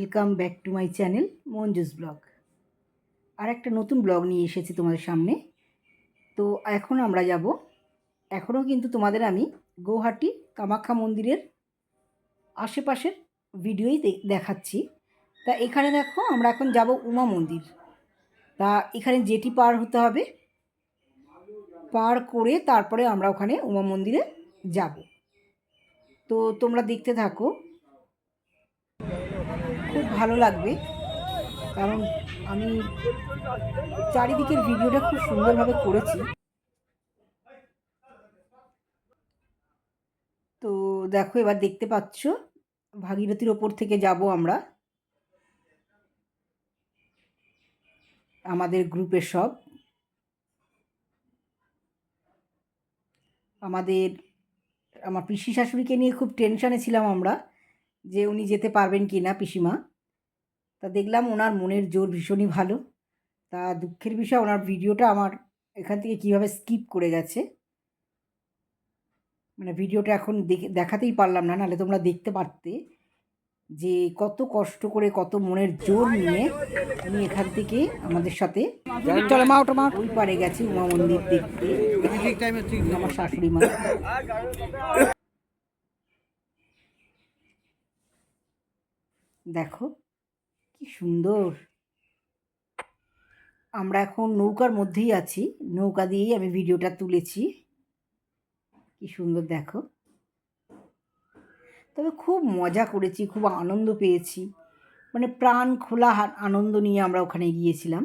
Welcome back to my channel Manju's vlog আর একটা নতুন blog নিয়ে এসেছি তোমাদের সামনে। তো এখন আমরা যাব, এখনও কিন্তু তোমাদের আমি গৌহাটি কামাখ্যা মন্দিরের আশেপাশের ভিডিওই দেখাচ্ছি। তা এখানে দেখো, আমরা এখন যাব উমা মন্দির। তা এখানে জেটি পার হতে হবে, পার করে তারপরে আমরা ওখানে উমা মন্দিরে যাব। তো তোমরা দেখতে থাকো ভালো লাগবে। কারণ আমি চারিদিকের ভিডিওটা খুব সুন্দরভাবে করেছি। তো দেখো, এবার দেখতে পাচ্ছ, ভাগীরথীর ওপর থেকে যাব আমরা। আমাদের গ্রুপের সব। আমাদের, আমার পিসি শাশুড়িকে নিয়ে খুব টেনশানে ছিলাম আমরা, যে উনি যেতে পারবেন কি না পিসিমা। তা দেখলাম ওনার মনের জোর ভীষণই ভালো। তা দুঃখের বিষয় ওনার ভিডিওটা আমার এখান থেকে কীভাবে স্কিপ করে গেছে? মানে ভিডিওটা এখন দেখে দেখাতেই পারলাম না নাহলে তোমরা দেখতে পারতে যে কত কষ্ট করে কত মনের জোর নিয়ে উনি এখান থেকে আমাদের সাথে চলো মা ওটা মা। ওই পারে গেছে উমা মন্দির দেখতে। আমার শাশুড়ি মা। দেখো কি সুন্দর। আমরা এখন নৌকার মধ্যেই আছি। নৌকা দিয়েই আমি ভিডিওটা তুলেছি। কি সুন্দর দেখো। তবে খুব মজা করেছি, খুব আনন্দ পেয়েছি। মানে প্রাণ খোলা আনন্দ নিয়ে আমরা ওখানে গিয়েছিলাম।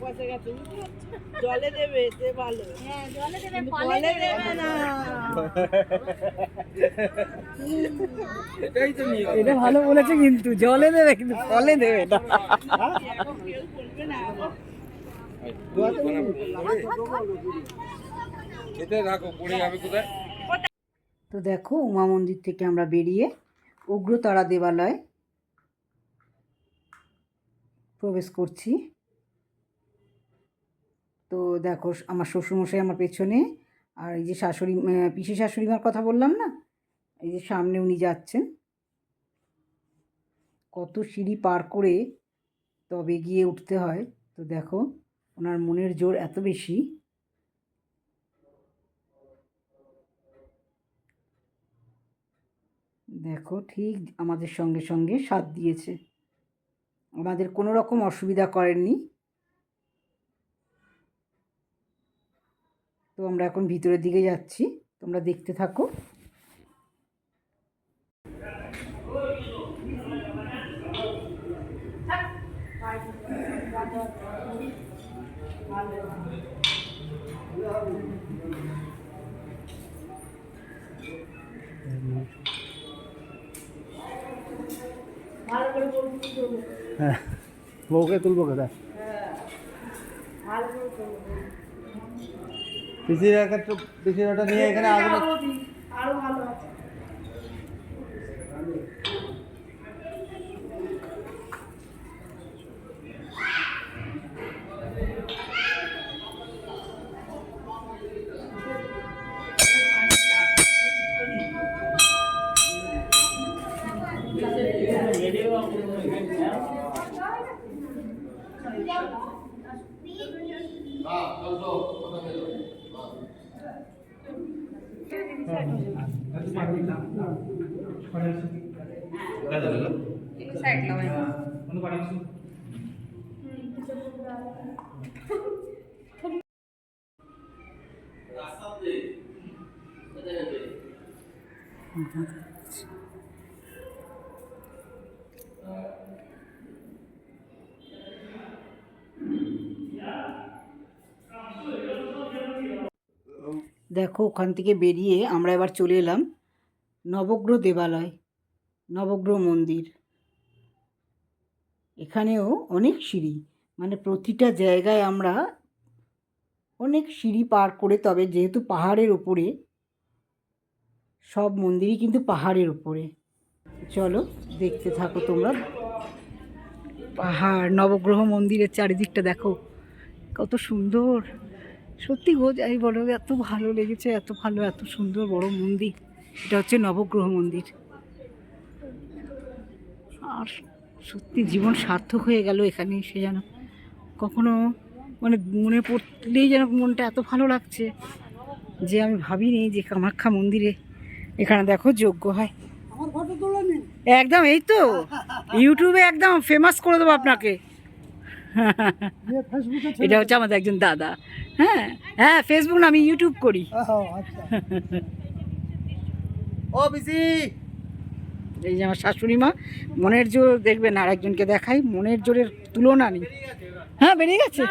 পয়সা গেছে জলে দেবে সে ভালো। হ্যাঁ জলে দেবে এটা ভালো বলেছে কিন্তু জলে দেবে কিন্তু ফলে দেবে না। পড়ে যাবে কোথায়? তো দেখো উমা মন্দির থেকে আমরা বেরিয়ে উগ্রতারা দেবালয় প্রবেশ করছি। তো দেখো, আমার শ্বশুরমশাই আমার পেছনে, আর এই যে শাশুড়ি পিসি শাশুড়িমার কথা বললাম না? এই যে সামনে উনি যাচ্ছেন। কত সিঁড়ি পার করে তবে গিয়ে উঠতে হয়। তো দেখো, ওনার মনের জোর এত বেশি। দেখো, ঠিক আমাদের সঙ্গে সঙ্গে সাথ দিয়েছে। আমাদের কোনো রকম অসুবিধা করেননি। তো আমরা এখন ভিতরের দিকে যাচ্ছি। তোমরা দেখতে থাকো। হ্যাঁ বউকে তুলবো কোথায় পিসির একটা পিসির ওটা নিয়ে এখানে আগুনে আরও ভালো আছে 아, 여기서 선생님. काय झालं साईडला म्हणून पाणी Mm-hmm. দেখো, ওখান থেকে বেরিয়ে আমরা এবার চলে এলাম নবগ্রহ দেবালয়, নবগ্রহ মন্দির। এখানেও অনেক সিঁড়ি মানে প্রতিটা জায়গায় আমরা অনেক সিঁড়ি পার করে, তবে যেহেতু পাহাড়ের ওপরে সব মন্দিরই কিন্তু পাহাড়ের ওপরে চলো, দেখতে থাকো তোমরা। পাহাড়, নবগ্রহ মন্দিরের চারিদিকটা দেখো, কত সুন্দর। সত্যি গো যাই বলো এত ভালো লেগেছে এত ভালো এত সুন্দর বড় মন্দির। এটা হচ্ছে নবগ্রহ মন্দির। আর সত্যি জীবন সার্থক হয়ে গেল এখানে এসে যেন। কখনো মানে মনে পড়লেই যেন মনটা এত ভালো লাগছে যে আমি ভাবিনি যে কামাখ্যা মন্দিরে এখানে দেখো যোগ্য হয়। একদম এই তো ইউটিউবে একদম ফেমাস করে দেবো আপনাকে। এটা হচ্ছে আমাদের একজন দাদা। হ্যাঁ হ্যাঁ ফেসবুক না আমি ইউটিউব করি। ও বিসি এই যে আমার শাশুড়ি মা মনের জোর দেখবেন আর একজনকে দেখাই মনের জোরের তুলনা নেই। হ্যাঁ বেরিয়ে গেছে?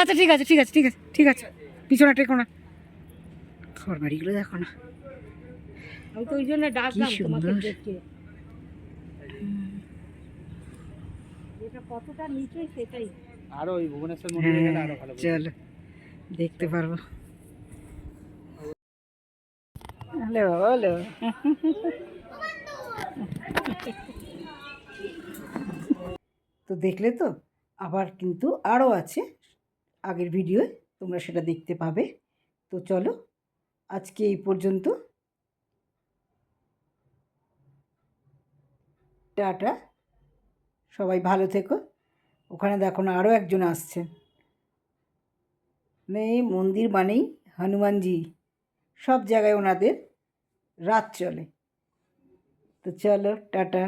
আচ্ছা ঠিক আছে ঠিক আছে ঠিক আছে ঠিক আছে। পিছনে টেকো না। ঘর বাড়িগুলো দেখো না। কি সুন্দর। দেখে যেটা কতটা নিচে সেটাই। আরও ওই ভুবনেশ্বর মন্দিরে গেলে আরও ভালো হ্যাঁ চলো দেখতে পারব। হ্যালো হ্যালো তো দেখলে তো আবার কিন্তু আরও আছে। আগের ভিডিওয়ে তোমরা সেটা দেখতে পাবে। তো চলো আজকে এই পর্যন্ত। টাটা। সবাই ভালো থেকো। ওখানে দেখো না আরও একজন আসছেন মানে এই মন্দির মানেই হনুমানজি। সব জায়গায় ওনাদের রাত চলে। তো চলো, টাটা।